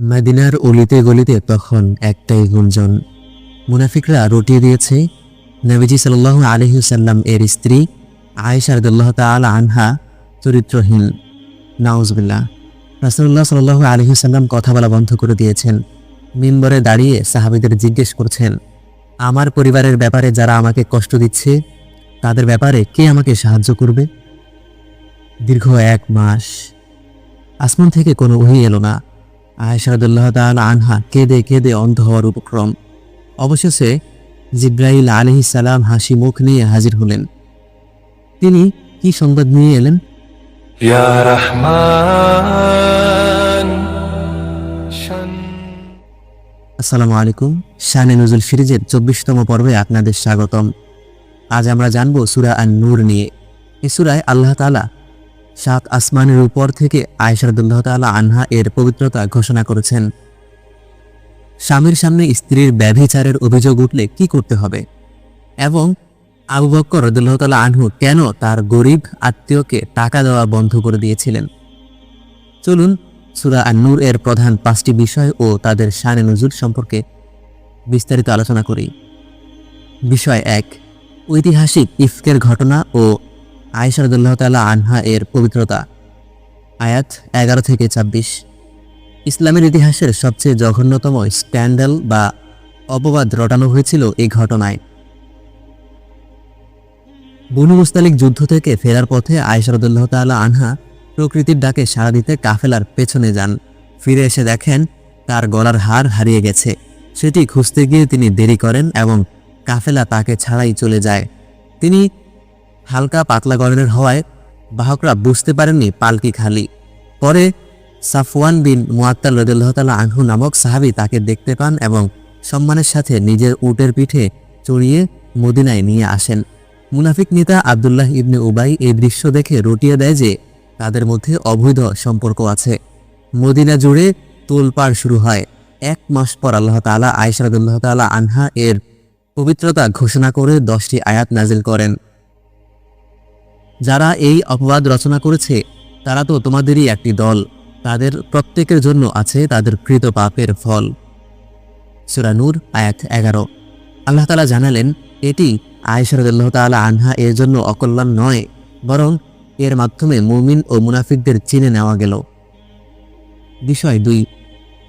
মদিনার অলিতে গলিতে তখন একটাই গুঞ্জন। মুনাফিকরা রটিয়ে দিয়েছে। নবীজি সাল্লাহ আলহিসাল্লাম এর স্ত্রী আয়েশা রদুল্লাহ তাল আনহা চরিত্রহীন। নাউজবিল্লা রাসুল্লাহ সাল্লাহ আলহিসাল্লাম কথা বলা বন্ধ করে দিয়েছেন। মিম্বরে দাঁড়িয়ে সাহাবিদের জিজ্ঞেস করছেন, আমার পরিবারের ব্যাপারে যারা আমাকে কষ্ট দিচ্ছে, তাদের ব্যাপারে কে আমাকে সাহায্য করবে? দীর্ঘ এক মাস আসমান থেকে কোনো উহি এলো না। আয়সাদুল্লাহ তাল আনহা কেঁদে কেঁদে অন্ধ হওয়ার উপক্রম। অবশেষে জিব্রাইল আলহি সালাম হাসি মুখ নিয়ে হাজির হলেন। তিনি কি সংবাদ নিয়ে এলেন? আসসালামু আলাইকুম। শানে নজুল সিরিজের চব্বিশতম পর্বে আপনাদের স্বাগতম। আজ আমরা জানব সুরা আন নূর নিয়ে। এ সুরায় আল্লাহ তালা সাত আসমানের উপর থেকে আয়সারদুল্লাহ তালা আনহা এর পবিত্রতা ঘোষণা করেছেন। স্বামীর সামনে স্ত্রীর ব্যভিচারের অভিযোগ উঠলে কি করতে হবে? এবং আবু বক্কর রদুল্লাহ আনহু কেন তার গরিব আত্মীয়কে টাকা দেওয়া বন্ধ করে দিয়েছিলেন? চলুন সুরা আন্নুর এর প্রধান পাঁচটি বিষয় ও তাদের শানে নজুর সম্পর্কে বিস্তারিত আলোচনা করি। বিষয় এক, ঐতিহাসিক ইফকের ঘটনা ও আয়সারদুল্লাহ তালা আনহা এর পবিত্রতা। আয়াত এগারো থেকে ছাব্বিশ। ইসলামের ইতিহাসের সবচেয়ে জঘন্যতম স্ক্যান্ডাল বা অপবাদ রটানো হয়েছিল এই ঘটনায়। বনু মুস্তালিক যুদ্ধ থেকে ফেরার পথে আয়সারদুল্লাহ তালা আনহা প্রকৃতির ডাকে সাড়া দিতে কাফেলার পেছনে যান। ফিরে এসে দেখেন, তার গলার হার হারিয়ে গেছে। সেটি খুঁজতে গিয়ে তিনি দেরি করেন এবং কাফেলা তাকে ছাড়াই চলে যায়। তিনি হালকা পাতলা গড়নের হওয়ায় বাহকরা বুঝতে পারেননি পালকি খালি। পরে সাফওয়ান বিন মুয়াত্তাল রদুল্লাহ আনহু নামক সাহাবি তাকে দেখতে পান এবং সম্মানের সাথে নিজের উটের পিঠে চড়িয়ে মদিনায় নিয়ে আসেন। মুনাফিক নেতা আবদুল্লাহ ইবনে উবাই এই দৃশ্য দেখে রটিয়ে দেয় যে তাদের মধ্যে অবৈধ সম্পর্ক আছে। মদিনা জুড়ে তোলপাড় শুরু হয়। এক মাস পর আল্লাহ তালা আয়সারদুল্লাহ তালা আনহা এর পবিত্রতা ঘোষণা করে দশটি আয়াত নাজিল করেন। যারা এই অপবাদ রচনা করেছে, তারা তো তোমাদেরই একটি দল। তাদের প্রত্যেকের জন্য আছে তাদের কৃত পাপের ফল। সুরানুর আয়াত এগারো। আল্লাহ তালা জানালেন, এটি আয়সারদুল্লাহ তালা আনহা এর জন্য অকল্যাণ নয়, বরং এর মাধ্যমে মুমিন ও মুনাফিকদের চিনে নেওয়া গেল। বিষয় দুই,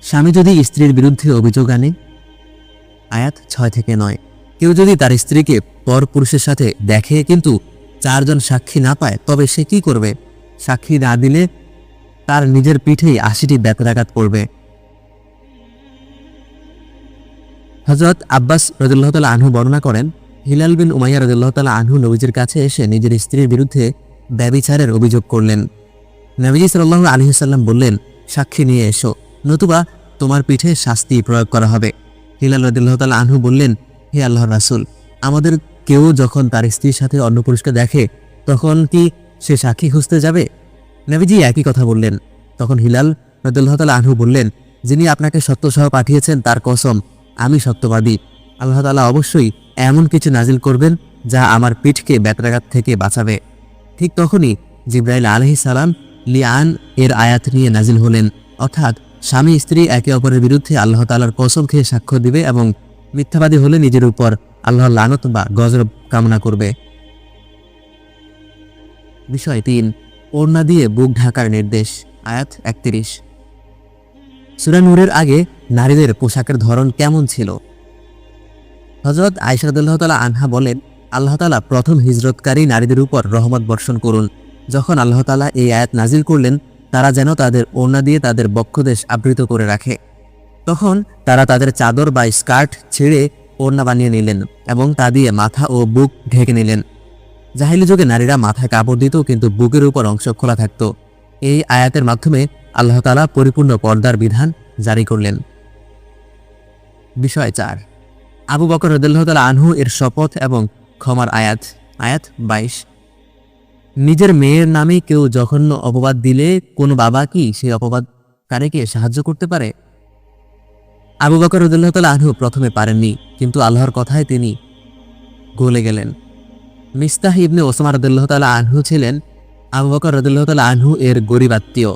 স্বামী যদি স্ত্রীর বিরুদ্ধে অভিযোগ আনে? আয়াত ছয় থেকে নয়। কেউ যদি তার স্ত্রীকে পর পুরুষের সাথে দেখে, কিন্তু চারজন সাক্ষী না পায়, তবে সে কি করবে? সাক্ষী না দিলে তার নিজের পিঠেই আশিটি ব্যথাঘাত পড়বে। হজরত আব্বাস রদুল্লাহ আনহু বর্ণনা করেন, হিলাল বিন উমাইয়া রদুল্লাহ তালা আনহু নবীজির কাছে এসে নিজের স্ত্রীর বিরুদ্ধে ব্যবিচারের অভিযোগ করলেন। নবীজি সাল্লাহ আলহিসাল্লাম বললেন, সাক্ষী নিয়ে এসো, নতুবা তোমার পিঠে শাস্তি প্রয়োগ করা হবে। হিলাল রদুল্লাহ তালা আনহু বললেন, হে আল্লাহ রাসুল, আমাদের কেউ যখন তার স্ত্রীর সাথে অন্য পুরুষকে দেখে, তখন কি সে সাক্ষী খুঁজতে যাবে? নবীজি একই কথা বললেন। তখন হিলাল রদুল্লাহ তালা আনহু বললেন, যিনি আপনাকে সত্যসহ পাঠিয়েছেন তার কসম, আমি সত্যবাদী। আল্লাহ তালা অবশ্যই এমন কিছু নাজিল করবেন যা আমার পিঠকে ব্যত্রাঘাত থেকে বাঁচাবে। ঠিক তখনই জিব্রাইল আলহি সালাম লিয়ান এর আয়াত নিয়ে নাজিল হলেন। অর্থাৎ স্বামী স্ত্রী একে অপরের বিরুদ্ধে আল্লাহ তালার কসম খেয়ে সাক্ষ্য দিবে এবং মিথ্যাবাদী হলে নিজের উপর আল্লাহর লানত বা গজরব কামনা করবে। বিষয় তিন, ওড়না দিয়ে বুক ঢাকার নির্দেশ, আয়াত একত্রিশ। সুরানুরের আগে নারীদের পোশাকের ধরন কেমন ছিল? হজরত আয়সাদুল্লাহ তালা আনহা বলেন, আল্লাহ তালা প্রথম হিজরতকারী নারীদের উপর রহমত বর্ষণ করুন। যখন আল্লাহ তালা এই আয়াত নাজিল করলেন, তারা যেন তাদের ওড়না দিয়ে তাদের বক্ষদেশ আবৃত করে রাখে। তখন তারা তাদের চাদর বা স্কার্ট ছেড়ে ওড়না বানিয়ে নিলেন এবং তা দিয়ে মাথা ও বুক ঢেকে নিলেন। জাহিলি যুগে নারীরা মাথায় কাপড় দিত, কিন্তু বুকের উপর অংশ খোলা থাকত। এই আয়াতের মাধ্যমে আল্লাহ তালা পরিপূর্ণ পর্দার বিধান জারি করলেন। বিষয় চার। আবু বকর রদুল্লাহ তালা আনহু এর শপথ এবং ক্ষমার আয়াত আয়াত বাইশ। নিজের মেয়ের নামে কেউ জঘন্য অপবাদ দিলে কোনো বাবা কি সেই অপবাদ অপবাদকারীকে সাহায্য করতে পারে? আবু বকর রদুল্লাহ তালা আনহু প্রথমে পারেননি। কিন্তু আল্লাহর কথায় তিনি গলে গেলেন। মিস্তাহ ইবনে ওসমান রদুল্লাহ তালা আনহু ছিলেন। আবু বকর রদুল্লাহ তালা আনহু এর গরিব আত্মীয়।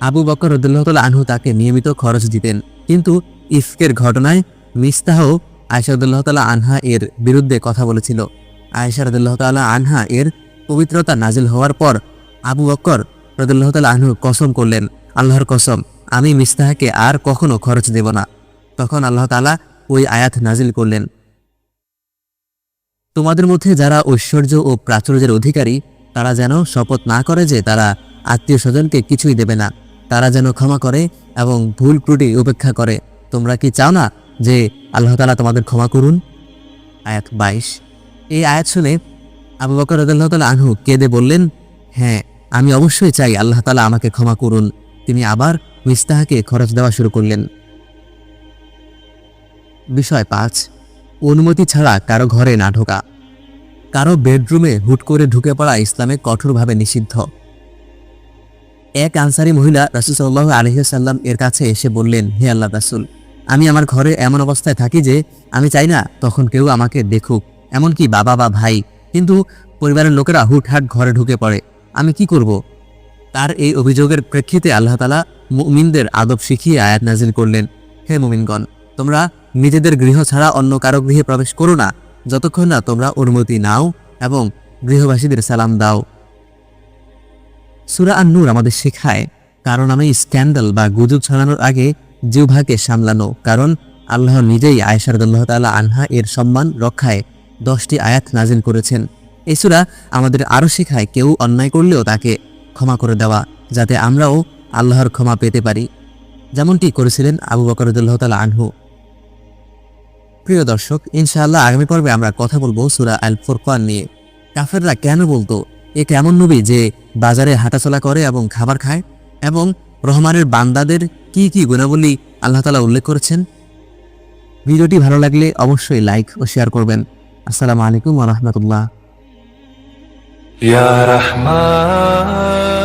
আবু বকর রদুল্লাহ তাল আনহু তাকে নিয়মিত খরচ দিতেন। কিন্তু ইফকের ঘটনায় মিস্তাহ আয়সা রদুল্লাহ তালা আনহা এর বিরুদ্ধে কথা বলেছিল। আয়সা রদুল্লাহ তালা আনহা এর পবিত্রতা নাজিল হওয়ার পর আবু বকর রদুল্লাহ তালা আনহু কসম করলেন, আল্লাহর কসম, আমি মিস্তাহকে আর কখনো খরচ দেব না। তখন আল্লাহ তালা ওই আয়াত নাজিল করলেন। তোমাদের মধ্যে যারা ঐশ্বর্য ও প্রাচুর্যের অধিকারী, তারা যেন শপথ না করে যে তারা আত্মীয় স্বজনকে কিছুই দেবে না। তারা যেন ক্ষমা করে এবং ভুল ত্রুটি উপেক্ষা করে। তোমরা কি চাও না যে আল্লাহ তালা তোমাদের ক্ষমা করুন? আয়াত বাইশ। এই আয়াত শুনে আবু বকর রদুল্লাহ তালা আনহু কেঁদে বললেন হ্যাঁ আমি অবশ্যই চাই আল্লাহ তালা আমাকে ক্ষমা করুন। তিনি আবার মিস্তাহাকে খরচ দেওয়া শুরু করলেন। বিষয় পাঁচ। অনুমতি ছাড়া কারও ঘরে না ঢোকা। কারও বেডরুমে হুট করে ঢুকে পড়া ইসলামে কঠোরভাবে নিষিদ্ধ। এক আনসারি মহিলা রাসুল সাল্লাহ এর কাছে এসে বললেন, হে আল্লাহ রাসুল, আমি আমার ঘরে এমন অবস্থায় থাকি যে আমি চাই না তখন কেউ আমাকে দেখুক। এমনকি বাবা বা ভাই, কিন্তু পরিবারের লোকেরা হুটহাট ঘরে ঢুকে পড়ে। আমি কি করব? তার এই অভিযোগের প্রেক্ষিতে আল্লাহ তালা মুমিনদের আদব শিখিয়ে আয়াত নাজিল করলেন, হে মুমিনগণ, তোমরা নিজেদের গৃহ ছাড়া অন্য কারও গৃহে প্রবেশ করো না। যতক্ষণ না তোমরা অনুমতি নাও এবং গৃহবাসীদের সালাম দাও। সুরা আন নূর আমাদের শেখায় কারণ আমি স্ক্যান্ডাল বা গুজব ছড়ানোর আগে জিহ্বাকে সামলানো, কারণ আল্লাহ নিজেই আয়সারদুল্লাহ তাআলা আনহা এর সম্মান রক্ষায় দশটি আয়াত নাজিল করেছেন। এই সুরা আমাদের আরও শেখায়, কেউ অন্যায় করলেও তাকে ক্ষমা করে দেওয়া, যাতে আমরাও আল্লাহর ক্ষমা পেতে পারি। যেমনটি করেছিলেন আবু বকরদুল্লাহ তালা আনহু। প্রিয় দর্শক, ইনশাআল্লাহ আগামী পর্বে আমরা কথা বলব সুরা আল ফোরকান নিয়ে। কাফেররা কেন বলতো, এ কেমন নবী যে বাজারে হাঁটাচলা করে এবং খাবার খায়? এবং রহমানের বান্দাদের কি কি গুণাবলী আল্লাহ তালা উল্লেখ করেছেন? ভিডিওটি ভালো লাগলে অবশ্যই লাইক ও শেয়ার করবেন। আসসালামু আলাইকুম ওরহমতুল্লাহ রহমান।